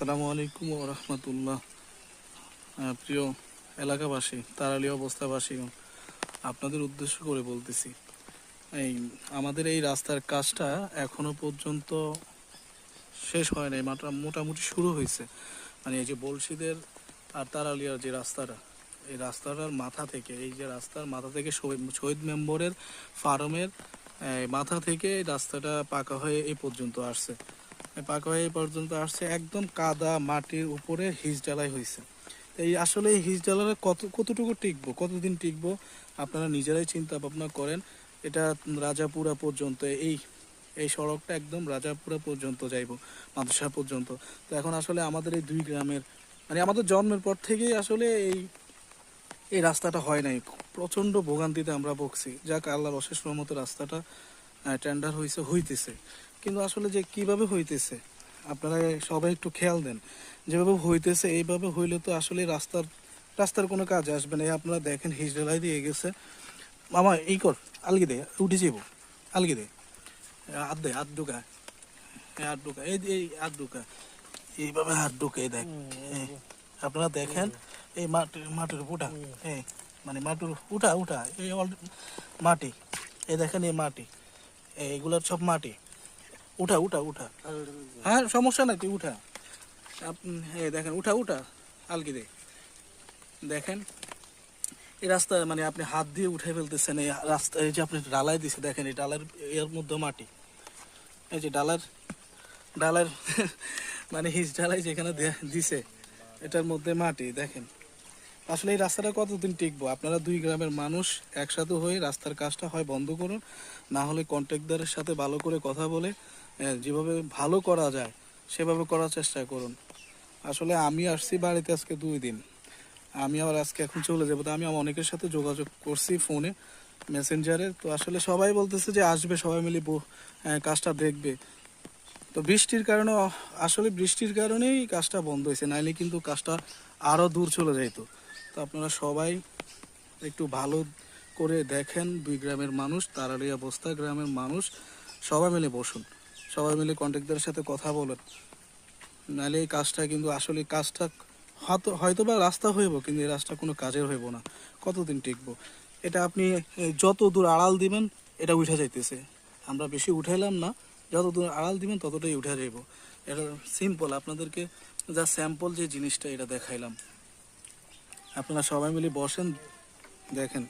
আসসালামু আলাইকুম ও রহমতুল্লাহ। প্রিয় এলাকাবাসী, তারালি অবস্থাবাসী, আপনাদের উদ্দেশ্য করে বলতেছি, এই আমাদের এই রাস্তার কাজটা এখনও পর্যন্ত শেষ হয় নাই, মাত্র মোটামুটি শুরু হয়েছে। মানে এই যে বলশিদের আর তারালিয়ার যে রাস্তাটা, এই রাস্তাটার মাথা থেকে, এই যে রাস্তার মাথা থেকে শহীদ মেম্বরের ফার্মের মাথা থেকে রাস্তাটা পাকা হয়ে এই পর্যন্ত আসছে। পাকা হয়ে পর্যন্ত আসছে। একদম কাদা মাটির উপরে হিজ ঢালাই হয়েছে এই আসলে এই হিজ ঢালারে কত, কতটুকু টিকবো, কতদিন টিকবো, আপনারা নিজেরাই চিন্তা ভাবনা করেন। এটা রাজাপুরা পর্যন্ত, এই এই সড়কটা একদম রাজাপুরা পর্যন্ত যাইব, মাদ্রাসা পর্যন্ত। তো এখন আসলে আমাদের এই দুই গ্রামের মানে আমাদের জন্মের পর থেকেই আসলে এই এই রাস্তাটা হয় নাই। প্রচণ্ড ভোগান্তিতে আমরা বকছি যাক, আল্লাহর অশেষ রহমতে রাস্তাটা টেন্ডার হয়েছে হইতেছে। কিন্তু আসলে যে কীভাবে হইতেছে? আপনারা সবাই একটু খেয়াল দেন। যেভাবে হইতেছে, এইভাবে হইলে তো আসলে রাস্তার রাস্তার কোনো কাজ আসবে না। আপনারা দেখেন, হিজড়ালাই দিয়ে গেছে। মামা, এই কর, আলগি দে উঠে যাব আলগি দে। হাত দে, হাত ঢুকা। হাত ঢুকা। এই এই, হাত ঢুকা। এইভাবে হাত ঢুকে দেখ। আপনারা দেখেন, এই মাটির মাটির উঠা এই মানে মাটির উঠা উঠা। এই মাটি। এই দেখেন এই মাটি। এইগুলোর সব মাটি। উঠা উঠা উঠা। হ্যাঁ সমস্যা নাই, তুই উঠা। এই দেখেন, উঠা উঠা, আলগি দে। দেখেন, এই রাস্তা মানে আপনি হাত দিয়ে উঠে ফেলতেছেন, এই রাস্তা, এই যে আপনি ডালাই দিছে, দেখেন, এই ডালার, এর মধ্যে মাটি। এই যে ডালার ডালার মানে হিস ডালাই যেখানে দিছে, এটার মধ্যে মাটি, দেখেন। আসলে এই রাস্তাটা কতদিন টিকবো? আপনারা দুই গ্রামের মানুষ একসাথে হয়ে রাস্তার কাজটা হয় বন্ধ করুন। না হলে কন্ট্রাক্টদারের সাথে ভালো করে কথা বলে যেভাবে ভালো করা যায়, সেভাবে করার চেষ্টা করুন। আসলে আমি আসছি বাড়িতে আজকে দুই দিন। আমি আবার আজকে এখন চলে যাব। তো আমি আমার অনেকের সাথে যোগাযোগ করছি ফোনে, মেসেঞ্জারে। তো আসলে সবাই বলতেছে যে আসবে, সবাই মিলে কাজটা দেখবে। তো বৃষ্টির কারণে, আসলে বৃষ্টির কারণেই কাজটা বন্ধ হয়েছে। নাইলে কিন্তু কাজটা আরও দূর চলে যাইতো। তো আপনারা সবাই একটু ভালো করে দেখেন দুই গ্রামের মানুষ তারালিয়া বস্তা গ্রামের মানুষ। সবাই মিলে বসুন, সবাই মিলে কন্ট্রাক্টরের সাথে কথা বলেন। নাহলে এই কাজটা কিন্তু আসলে কাজটা হয়তো হয়তো বা রাস্তা হইব, কিন্তু এই রাস্তা কোনো কাজের হইব না। কতদিন টিকবো? এটা আপনি যত দূর আড়াল দিবেন, এটা উঠে যাইতেছে। আমরা বেশি উঠাইলাম না, যত দূর আড়াল দিবেন, ততটাই উঠে যাইব। এটা সিম্পল আপনাদেরকে যা স্যাম্পল যে জিনিসটা, এটা দেখাইলাম। আপনারা সবাই মিলে বসেন দেখেন।